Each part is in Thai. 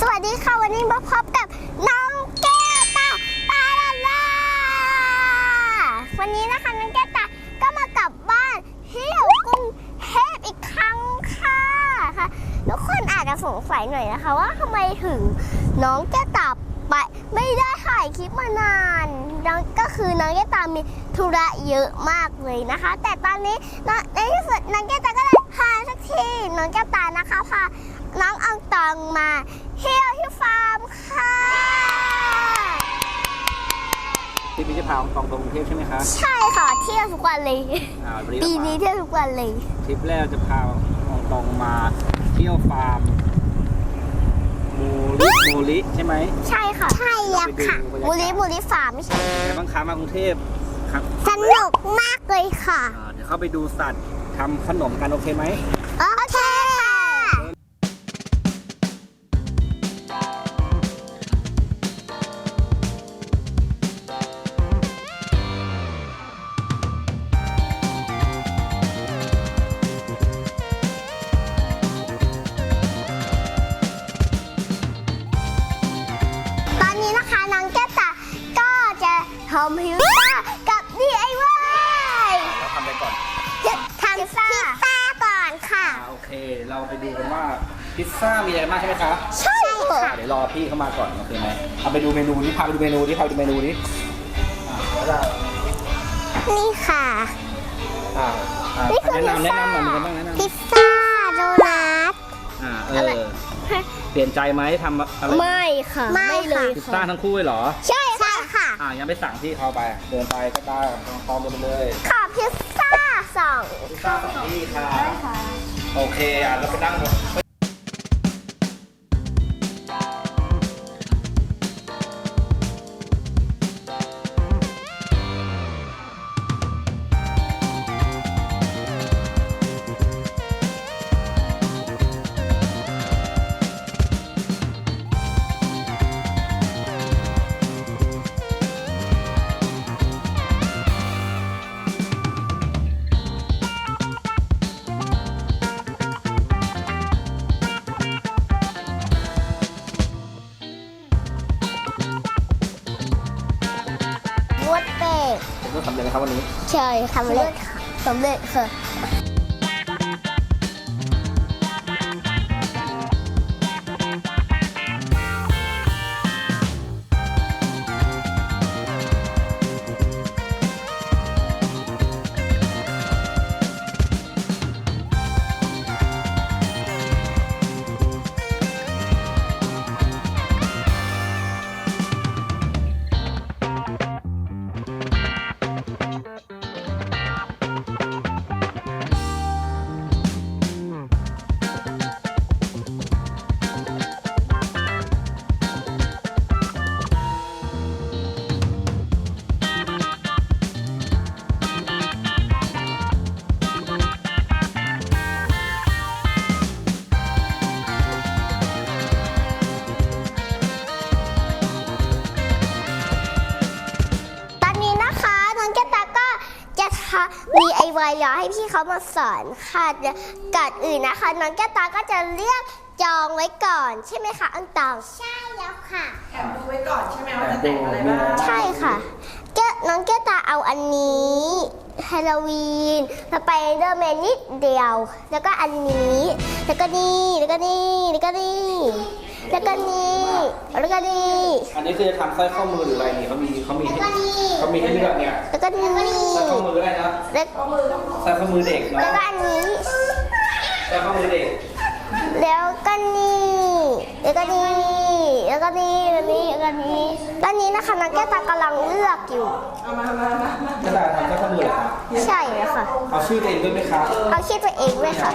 สวัสดีค่ะ วันนี้มาพบกับน้องแก้วตาตาลาลาวันนี้นะคะน้องแก้วตาก็มากลับบ้านเที่ยวกรุงเทพอีกครั้งค่ะค่ะทุกคนอาจจะสงสัยหน่อยนะคะ ว่าทำไมถึงน้องแก้วตาไปไม่ได้ถ่ายคลิปมานานน้องก็คือน้องแก้วตามีธุระเยอะมากเลยนะคะ แต่ตอนนี้น้องในที่สุดน้องแก้วตาก็เลยพาสักทีน้องแก้วตานะคะพาน้องอังตองมา เที่ยวที่ฟาร์มค่ะที่พี่จะพาตองตรงกรุงเทพใช่ไหมคะใช่ค่ะเที่ยวทุกวันเลย อ่าวันปีนี้นี้เที่ยวทุกวันเลย ทริปแรกจะพาตองตองมาเที่ยวฟาร์มมูลิมูลิใช่ไหมใช่ค่ะใช่แล้วค่ะไปดูมูบรรลิยากาศมูลิฟาร์มไม่ใช่เป็นไงบ้างคะมากรุงเทพครับสนุกมากเลยค่ะ อ่าเดี๋ยวเข้าไปดูสัตว์ทำขนมกันโอเคไหม โอเค มีอะไรบ้างใช่ไหมคะใช่ค่ะอ่าเดี๋ยวรอพี่เข้ามาก่อนโอเคไหมเอาไปดูเมนูนี้พาไปดูเมนูนี้พาไปดูเมนูนี้อ่าแล้วเรานี่ค่ะ อ่าอ่านี่คือแนะพิซนำแนะซ่านำหน่อยมีอะไรบ้างแนะนำพิซซ่าโดนัทอ่าเออะไรอเปลี่ยนใจไหมทำอะไรไม่ค่ะ ไม่เลยพิซซ่าทั้งคู่เลยเหรอ ใช่ค่ะค่ะ อ่ายังไม่สั่งที่เขาไป เดินไปก็ได้พร้อมกันไปเลยขอพิซซ่าสองพิซซ่าสองที่ค่ะ โอเคอะเราไปนั่งดูง ก็สำเร็จนะครับวันนี้ ใช่สำเร็จสำเร็จค่ะำ DIY รอให้พี่เขามาสอนค่ะเดี๋ยวก่อนอื่นนะคะน้องแก้วตาก็จะเลือกจองไว้ก่อน ใช่ไหมคะอังตองใช่แล้วค่ะ แอบดูไว้ก่อนใช่ไหมว่าจะแต่งอะไรบ้างใช่ค่ะ แก้วน้องแก้วตาเอาอันนี้ฮาโลวีนสไปเดอร์แมนนิดเดียว แล้วก็อันนี้ แล้วก็นี่ แล้วก็นี่ แล้วก็นี่ แล้วก็นี่แล้วก็นี่อันนี้คือจะทำสร้อยข้อมือหรืออะไรนี่เขามีเขามีให้เขามีให้เลือกเนี่ยแล้วก็นี่สร้อยข้อมือก็ได้นะแล้วสร้อยข้อมือเด็กเนาะแล้วก็อันนี้สร้อยข้อมือเด็ก แล้วก็นี่แล้วก็นี่แล้วก็นี่แล้วนี่แล้วก็นี่ตอนนี้นะคะน้องแก้วตากำลังเลือกอยู่เอามามามามากระดาษทำสร้อยข้อมือเหรอคะใช่เลยค่ะเอาชื่อตัวเองด้วยไหมคะเอาชื่อตัวเองด้วยค่ะ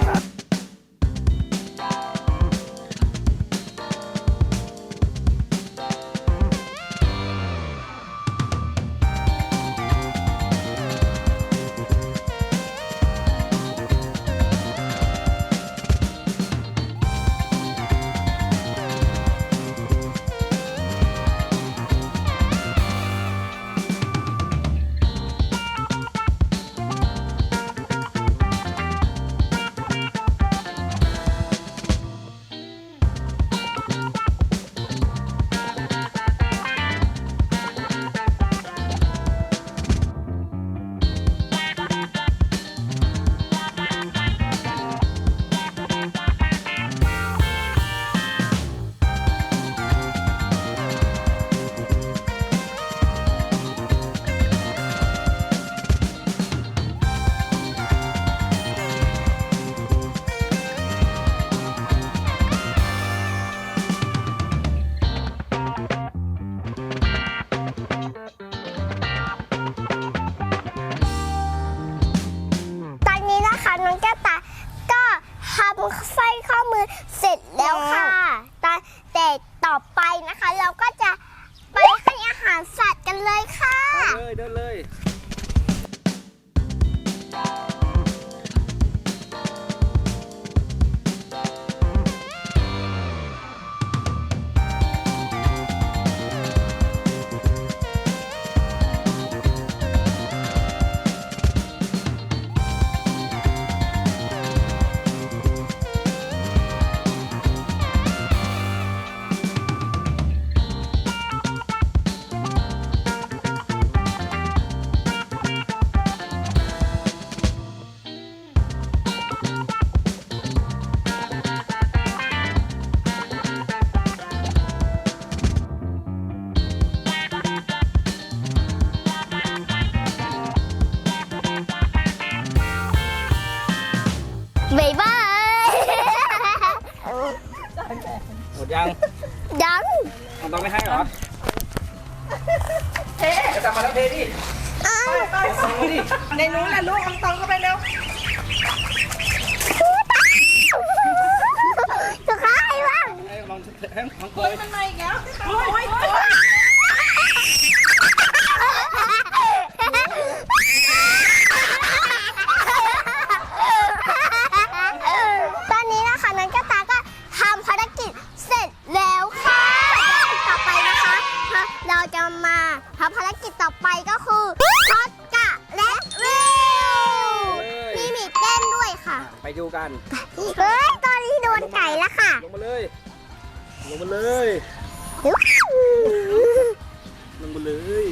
ก็ต่าก็ทำไส้ข้อมือเสร็จแล้วค่ะแต่แต่ต่อไปนะคะ เราก็จะไปให้อาหารสัตว์กันเลยค่ะเลยเดินเลย บ๊ายบายหมดยังยังมันต้องไม่ให้เหรอเทจะกลับมาแล้วเทดิอ้าวไปเอาดิในนู้นแหละลูกอังตองก็ไป ไปดูกันเฮ้ยตอนนี้โดนไก่แล้วค่ะ ลงมาเลย ลงมาเลย ลงมาเลย